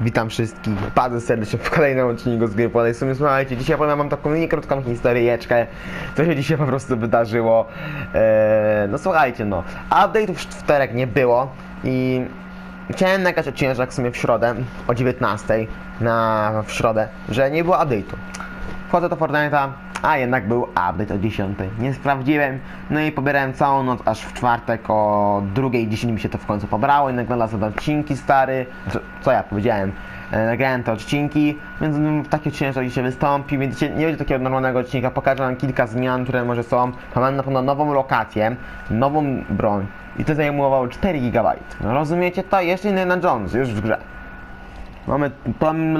Witam wszystkich bardzo serdecznie w kolejnym odcinku z gry Podaj. W sumie słuchajcie, dzisiaj powiem wam taką mini krótką historyjeczkę, co się dzisiaj po prostu wydarzyło. Eee, no słuchajcie, no, update'ów w czterech nie było i chciałem nagrać odcinek w sumie w środę o 19 na w środę, że nie było update'u. Wchodzę do Fortnite'a, a jednak był update o 10. Nie sprawdziłem, no i pobierałem całą noc, aż w czwartek o 2.10 mi się to w końcu pobrało i nagrałem odcinki stary, co, ja powiedziałem, e, nagrałem te odcinki, więc mm, taki odcinek dzisiaj wystąpi, więc nie będzie takiego normalnego odcinka, pokażę wam kilka zmian, które może są, mam na pewno nową lokację, nową broń i to zajmowało 4 GB. No rozumiecie to? Jeszcze Indiana Jones, już w grze. Mamy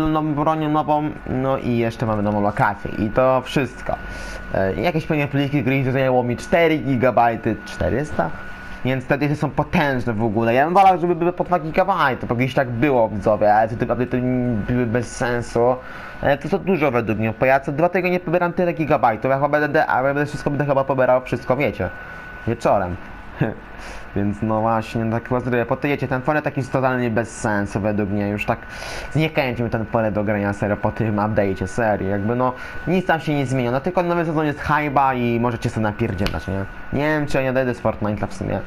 nową bronię nową, no i jeszcze mamy nową lokację i to wszystko. E, jakieś pewnie pliki gry to zajęło mi 4 GB, 400? Więc te dychy są potężne w ogóle. Ja bym wolał, żeby były po 2 GB, bo kiedyś tak było widzowie, ale te update'y to były bez sensu. E, to to dużo według mnie, bo ja co dwa tygodnie pobieram tyle gigabajtów, ja chyba będę, a będę wszystko będę chyba pobierał wszystko, wiecie, wieczorem. Więc no właśnie, tak rozryję. Potyjecie, ten fory taki totalnie bez sensu według mnie. Już tak zniechęcił ten fory do grania serio po tym update'cie, serio. Jakby no, nic tam się nie zmienia. No tylko nowy sezon jest hyba i możecie sobie napierdzielać, nie? Nie wiem, czy ja nie odejdę z Fortnite'a w sumie.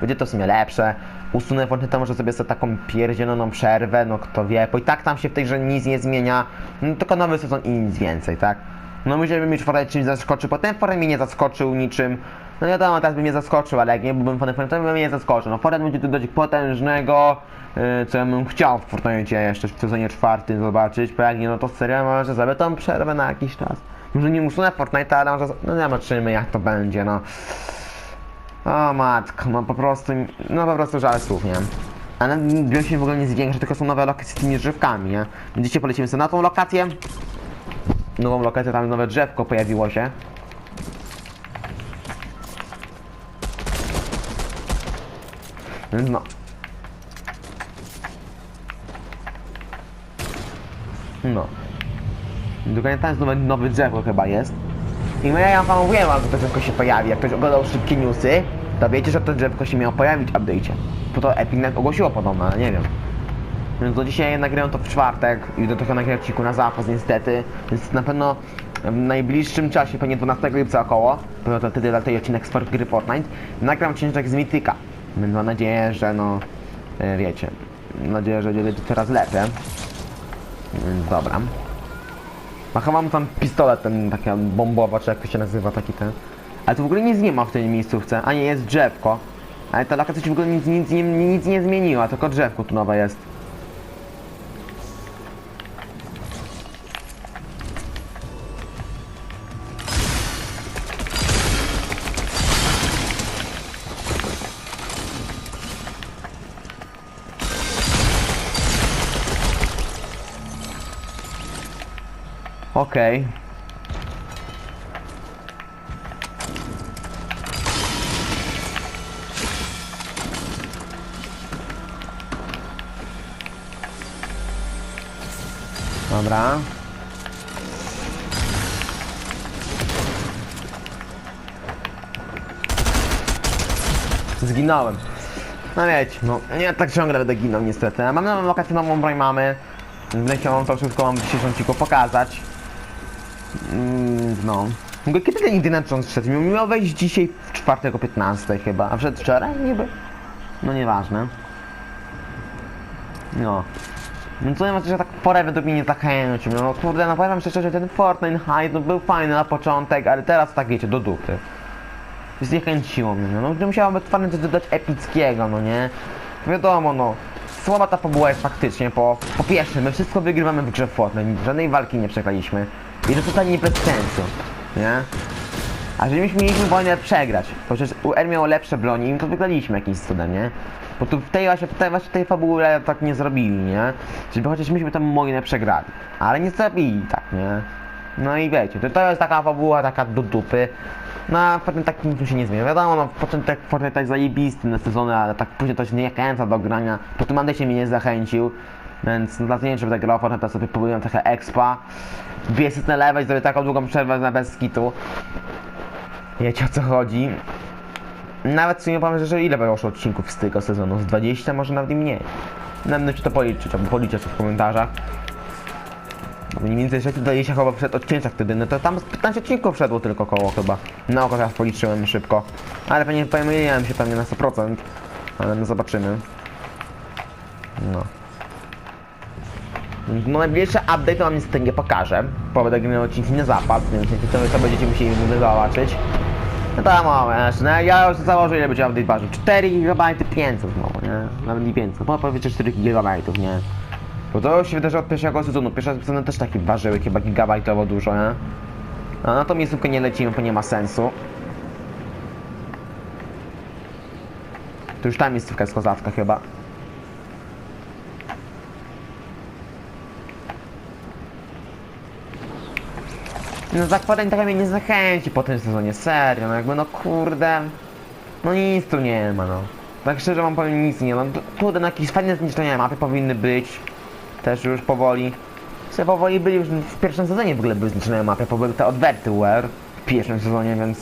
Będzie to w sumie lepsze. Usunę Fortnite'a, może sobie sobie taką pierdzieloną przerwę, no kto wie. Bo i tak tam się w tej grze nic nie zmienia. No tylko nowy sezon i nic więcej, tak? No musiałbym mieć Fortnite czymś zaskoczył, bo ten Fortnite mnie nie zaskoczył niczym. No wiadomo, teraz by mnie zaskoczył, ale jak nie byłbym fanem Fortnite'a, by mnie nie zaskoczył. No Fortnite będzie tu dość potężnego, yy, co ja bym chciał w Fortnite jeszcze w sezonie czwartym zobaczyć, bo jak no to serio może zrobię tą przerwę na jakiś czas. Może nie usunę Fortnite'a, ale może, no zobaczymy jak to będzie, no. O matko, no po prostu, no po prostu żal słów, nie? Ale gra się w ogóle nie zwiększa, tylko są nowe lokacje z tymi drzewkami, nie? Więc dzisiaj polecimy sobie na tą lokację. Nową lokację, tam nowe drzewko pojawiło się. No. No. Dokładnie tam jest nowe, nowe drzewo chyba jest. I my ja wam mówiłem, że to drzewko się pojawi. Jak ktoś oglądał szybkie newsy, to wiecie, że to drzewko się miało pojawić w update'cie. Bo to Epic net ogłosiło podobno, ale nie wiem. Więc do dzisiaj nagrałem to w czwartek i do tego nagrałem odcinku na zapas niestety. Więc na pewno w najbliższym czasie, pewnie 12 lipca około, bo to wtedy latuje odcinek z gry Fortnite, nagram odcinek z Mityka. Więc mam nadzieję, że no, e, wiecie, mam nadzieję, że będzie coraz lepiej. Więc dobra. A chyba mam tam pistolet ten, taka bombowa, czy jak to się nazywa, taki ten. Ale tu w ogóle nic nie ma w tej miejscówce, a nie jest drzewko. Ale ta lokacja się w ogóle nic, nic, nie, nic nie zmieniła, tylko drzewko tu nowe jest. Okej. Dobra. Zginąłem. No wiecie, no nie tak ciągle będę ginął niestety. Mam nową lokację, nową broń mamy. Wam to wszystko mam w dzisiejszym odcinku pokazać. Mm, no. W ogóle Kiedy ten Indiana Jones wszedł? Miał, wejść dzisiaj w czwartek o 15 chyba, a wszedł wczoraj niby? No nieważne. No. No to ja mam że tak porę według mnie nie zachęcił. No kurde, no powiem szczerze, że ten Fortnite High no, był fajny na początek, ale teraz tak wiecie, do dupy. Zniechęciło mnie, no. no fajnie coś dodać epickiego, no nie? Wiadomo, no. Słaba ta fabuła jest faktycznie, po, po pierwsze, my wszystko wygrywamy w grze Fortnite, żadnej walki nie przegraliśmy. I to totalnie bez sensu, nie? A jeżeli myśmy mieliśmy wojnę przegrać, przecież UR miało lepsze broni, to wygraliśmy jakimś cudem, nie? Bo tu w tej właśnie, tutaj właśnie tej fabuły tak nie zrobili, nie? Żeby chociaż myśmy tam wojnę przegrali. Ale nie zrobili tak, nie? No i wiecie, to, to jest taka fabuła, taka do dupy. No a potem tak nic się nie zmienia. Wiadomo, no początek Fortnite jest zajebisty na sezony, ale tak później to się nie zachęca do grania. Po tym się mnie nie zachęcił. Więc no, dlatego nie wiem, czy będę grał Fortnite, sobie pobyłem trochę expa. Dwie sytne lewe i zrobię taką długą przerwę na bez skitu. Wiecie o co chodzi. Nawet w sumie powiem, że ile wyszło odcinków z tego sezonu? Z 20, może nawet i mniej. Będę ci to policzyć, albo policzę to w komentarzach. Bo Mniej więcej 620 chyba przed odcinkach wtedy, no to tam z 15 odcinków wszedło tylko koło chyba. Na oko teraz policzyłem szybko. Ale pewnie pomyliłem się pewnie na 100%. Ale no zobaczymy. No. No najbliższy update to wam niestety nie pokażę, bo będę gry odcinki na zapad, więc to, to będziecie musieli zobaczyć. No to wiesz, no ja już założę ile będzie update ważył. 4 GB 500 znowu, nie? Nawet nie 500, bo powiecie 4 GB, nie? Bo to się wydarzy od pierwszego sezonu, pierwsze sezony też takie ważyły chyba gigabajtowo dużo, nie? A na tą miejscówkę nie lecimy, bo nie ma sensu. To już ta miejscówka jest kozacka chyba. No zakładań trochę mnie nie zachęci po tym sezonie, serio, no jakby no kurde, no nic tu nie ma no. Tak szczerze wam powiem nic nie ma, no kurde no jakieś fajne zniszczenia mapy powinny być, też już powoli. Sobie powoli byli już w pierwszym sezonie w ogóle były zniszczone mapy, bo były te odwerty w pierwszym sezonie, więc...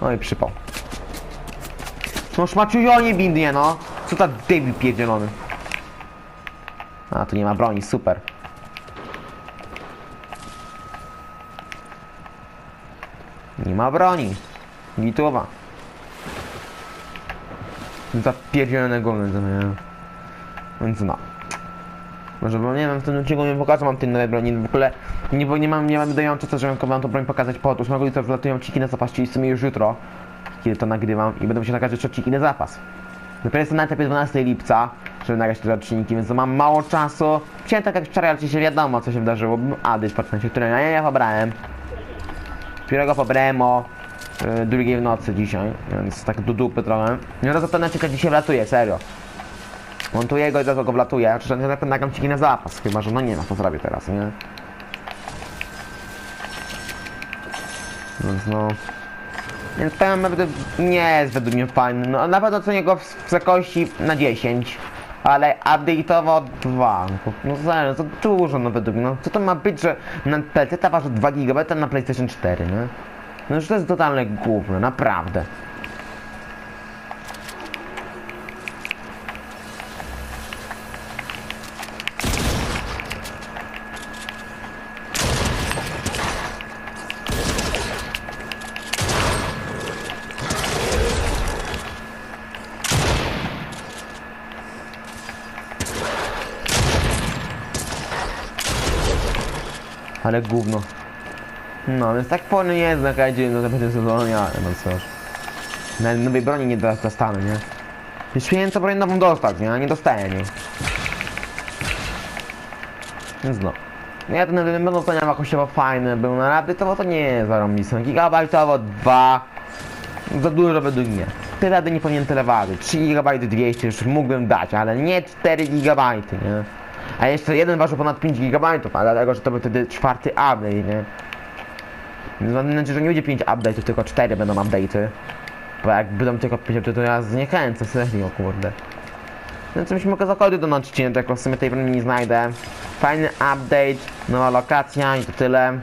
No i przypał. No szmaciujonie bindnie no, co ta debil pierdzielony. A, tu nie ma broni, super. Nie ma broni. Gituwa. Zapierdzielone gówno to miałem. Więc no. Może bo nie wiem, w tym odcinku nie pokażę mam tej nowej broni, w ogóle nie, bo nie mam, nie mam dający to, żebym wam tą broń pokazać po to, 8 lipca wlatują odcinki na zapas, czyli w sumie już jutro, kiedy to nagrywam i będą się nagrać jeszcze odcinki na zapas. Dopiero jestem na etapie 12 lipca, żeby nagrać te odcinki, więc to mam mało czasu. Chciałem tak jak wczoraj, ale się wiadomo co się wydarzyło. Ady patrzcie, które ja nie pobrałem. Pierwszego pobrałem o y, drugiej w nocy dzisiaj, więc tak do dupy trochę. Nie razu ten odcinek dzisiaj wlatuje, serio. Montuję go i zaraz go wlatuję, czy na pewno nagram ciki na zapas, chyba że no nie ma co zrobię teraz, nie? Więc no... Więc ten naprawdę nie jest według mnie fajny. No na pewno cenię go w w wysokości na 10. Ale update'owo 2. No, serio, to dużo no według mnie. No co to ma być, że na PC waży 2 GB, a na PlayStation 4, nie? No już to jest totalne gówno, naprawdę. Ale gówno. No, więc tak powinno nie jest na kajdzie no zapewne sezonie, ale no cóż. Na nowej broni nie do- dostanę, nie? Już miałem co broń nową dostać, nie? A nie dostaję, nie? Więc no. Ja ten będą oceniał jakościowo fajny, był na rady, to to nie jest zarąbiste. Gigabajtowo 2. Za dużo według mnie. Te rady nie powinien tyle ważyć. 3 GB 200 już mógłbym dać, ale nie 4 GB, nie? A jeszcze jeden ważył ponad 5 GB, a dlatego, że to był wtedy czwarty update, nie? Więc mam nadzieję, że nie będzie 5 update'ów, tylko 4 będą update'y. Bo jak będą tylko 5 update'ów, to ja zniechęcę, serio, kurde. No co byśmy mogli zakłady do odcinek, tylko w sumie tej broni nie znajdę. Fajny update, nowa lokacja i to tyle.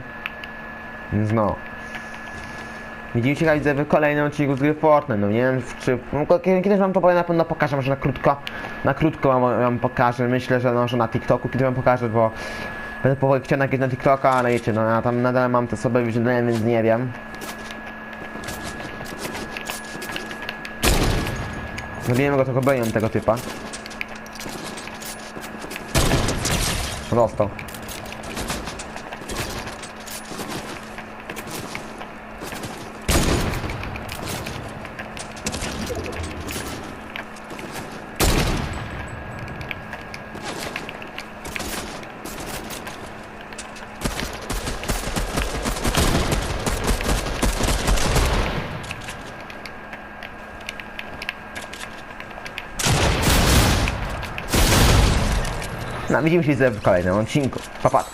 Więc no. Widzimy się widzę w kolejnym odcinku z gry Fortnite, no nie wiem czy... No, kiedy- kiedyś wam to powiem, na pewno pokażę, może na krótko, na krótko wam, wam pokażę, myślę, że może na TikToku kiedy wam pokażę, bo będę powoli chciał nagrać na TikToka, ale wiecie, no ja tam nadal mam te sobie wyświetlenia, więc nie wiem. Zabijemy go tylko bronią tego typa. Dostał. Widzimy się w kolejnym odcinku. Pa, pa.